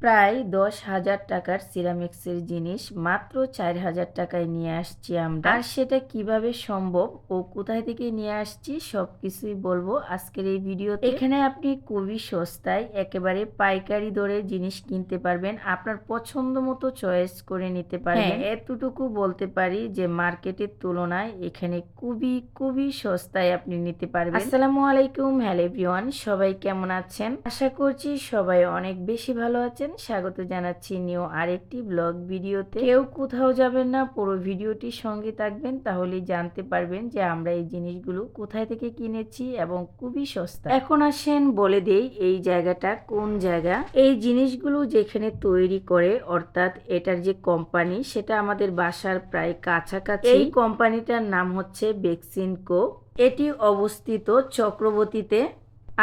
প্রায় দশ হাজার টাকার সিরামিক্সের জিনিস মাত্র চার হাজার টাকায় নিয়ে আসছি আমরা। আর সেটা কীভাবে সম্ভব ও কোথায় থেকে নিয়ে আসছি সব কিছুই বলব আজকের এই ভিডিও এখানে আপনি খুবই সস্তায় একেবারে পাইকারি দরে জিনিস কিনতে পারবেন। আপনার পছন্দ মতো চয়েস করে নিতে পারবেন। হ্যাঁ। এতটুকু বলতে পারি যে মার্কেটের তুলনায় এখানে খুবই খুবই সস্তায় আপনি নিতে পারবেন। আসসালামু আলাইকুম হ্যালো এভরিওয়ান সবাই কেমন আছেন? আশা করছি সবাই অনেক বেশি ভালো আছেন। স্বাগত জানাচ্ছি নিউ আরেকটি ব্লগ ভিডিওতে। কেউ কোথাও যাবেন না, পুরো ভিডিওটির সঙ্গে থাকবেন, তাহলেই জানতে পারবেন যে আমরা এই জিনিসগুলো কোথায় থেকে কিনেছি এবং খুবই সস্তা। এখন আসেন, বলে দেই এই জায়গাটা কোন জায়গা? এই জিনিসগুলো যেখানে তৈরি করে, অর্থাৎ এটার যে কোম্পানি, সেটা আমাদের বাসার প্রায় কাছাকাছি। এই কোম্পানিটার নাম হচ্ছে বেক্সিনকো। এটি অবস্থিত চক্রবর্তীতে।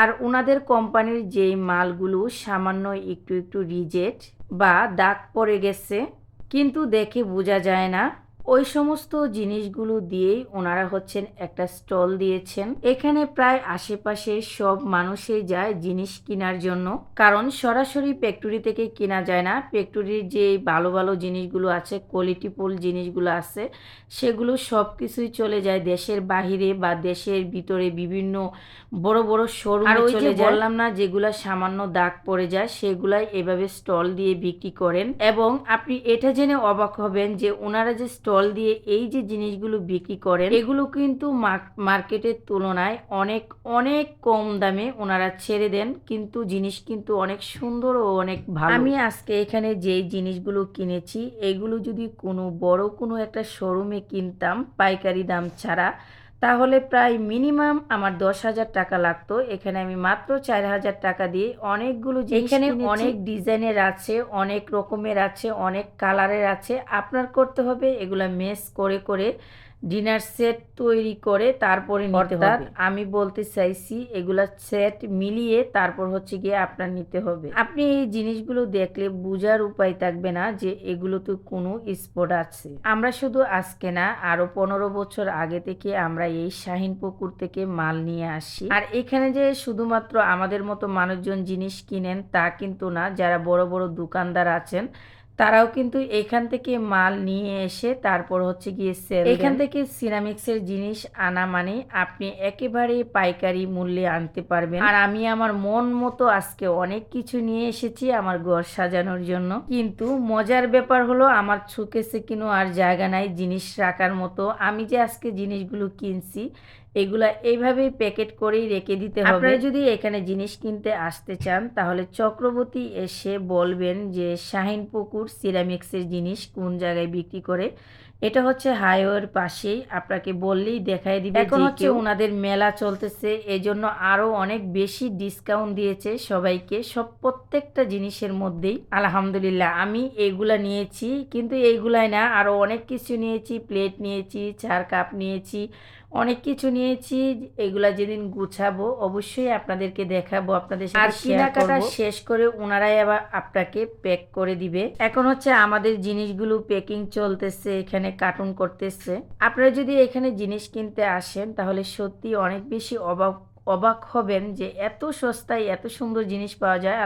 আর ওনাদের কোম্পানির যেই মালগুলো সামান্য একটু একটু রিজেট বা দাগ পড়ে গেছে, কিন্তু দেখে বোঝা যায় না। ওই সমস্ত জিনিসগুলো দিয়েই ওনারা হচ্ছেন একটা স্টল দিয়েছেন। এখানে প্রায় আশেপাশে সব মানুষই যায় জিনিস কেনার জন্য। কারণ সরাসরি ফ্যাক্টরি থেকে কেনা যায় না। ফ্যাক্টরির যে ভালো ভালো জিনিসগুলো আছে কোয়ালিটিফুল জিনিসগুলো আছে সেগুলো সব কিছুই চলে যায় দেশের বাহিরে বা দেশের ভিতরে বিভিন্ন বড় বড় শোরুম আর ওই যে চলে যায়। বললাম না যেগুলা সামান্য দাগ পড়ে যায় সেগুলাই এভাবে স্টল দিয়ে বিক্রি করেন। এবং আপনি এটা জেনে অবাক হবেন যে ওনারা যে স্টল দিয়ে এই যে জিনিসগুলো বিক্রি করেন, এগুলো কিন্তু মার্কেটের তুলনায় অনেক অনেক কম দামে ওনারা ছেড়ে দেন, কিন্তু জিনিস কিন্তু অনেক সুন্দর ও অনেক ভালো। আমি আজকে এখানে যেই জিনিসগুলো কিনেছি, এগুলো যদি কোনো বড় কোনো একটা শোরুমে কিনতাম, পাইকারি দাম ছাড়া তাহলে প্রায় মিনিমাম আমার দশ হাজার টাকা লাগতো। এখানে আমি মাত্র চার হাজার টাকা দিয়ে অনেকগুলো এখানে অনেক ডিজাইনের আছে অনেক রকমের আছে অনেক কালারের আছে। আপনার করতে হবে এগুলো মেস করে করে ডিনার সেট তৈরি করে তারপরে নিতে হবে। আমি বলতে চাইছি এগুলা সেট মিলিয়ে তারপর হচ্ছে গিয়ে আপনার নিতে হবে। আপনি এই জিনিসগুলো দেখলে বোঝার উপায় থাকবে না যে এগুলো তো কোনো স্পট আছে। আমরা শুধু আজকে না আরও পনেরো বছর আগে থেকে আমরা এই শাহিন পুকুর থেকে মাল নিয়ে আসি। আর এখানে যে শুধুমাত্র আমাদের মতো মানুষজন জিনিস কিনেন তা কিন্তু না যারা বড় বড় দোকানদার আছেন তারাও কিন্তু এখান থেকে মাল নিয়ে এসে তারপর হচ্ছে গিয়ে সেল এখান থেকে সিরামিক্সের জিনিস আনা মানে আপনি একেবারে পাইকারি মূল্যে আনতে পারবেন। আর আমি আমার মন মতো আজকে অনেক কিছু নিয়ে এসেছি আমার ঘর সাজানোর জন্য। কিন্তু মজার ব্যাপার হলো আমার ছুকেছে কিনো আর জায়গা নাই জিনিস রাখার মতো। আমি যে আজকে জিনিসগুলো কিনছি এগুলা এইভাবেই প্যাকেট করেই রেখে দিতে হবে। আপনারা যদি এখানে জিনিস কিনতে আসতে চান তাহলে চক্রবর্তী এসে বলবেন যে শাহিন পুকুর সিরামিক্সের জিনিস কোন জায়গায় বিক্রি করে। এটা হচ্ছে হাইওয়ের পাশেই আপনাকে বললেই দেখাই দিবে এখন হচ্ছে ওনাদের মেলা চলতেছে এজন্য আরও অনেক বেশি ডিসকাউন্ট দিয়েছে সবাইকে। সব প্রত্যেকটা জিনিসের মধ্যেই আলহামদুলিল্লাহ আমি এগুলা নিয়েছি কিন্তু এইগুলাই না আরও অনেক কিছু নিয়েছি প্লেট নিয়েছি চার কাপ নিয়েছি অনেক কিছু নিয়েছি এগুলা যেদিন গুছাবো অবশ্যই আপনাদেরকে দেখাবো আপনাদের আর কেনাকাটা শেষ করে ওনারাই আবার আপনাকে প্যাক করে দিবে। এখন হচ্ছে আমাদের জিনিসগুলো প্যাকিং চলতেছে এখানে কার্টুন করতেছে। আপনারা যদি এখানে জিনিস কিনতে আসেন তাহলে সত্যি অনেক বেশি অবাক অবাক হবেন যে এত সস্তায় এত সুন্দর জিনিস পাওয়া যায়।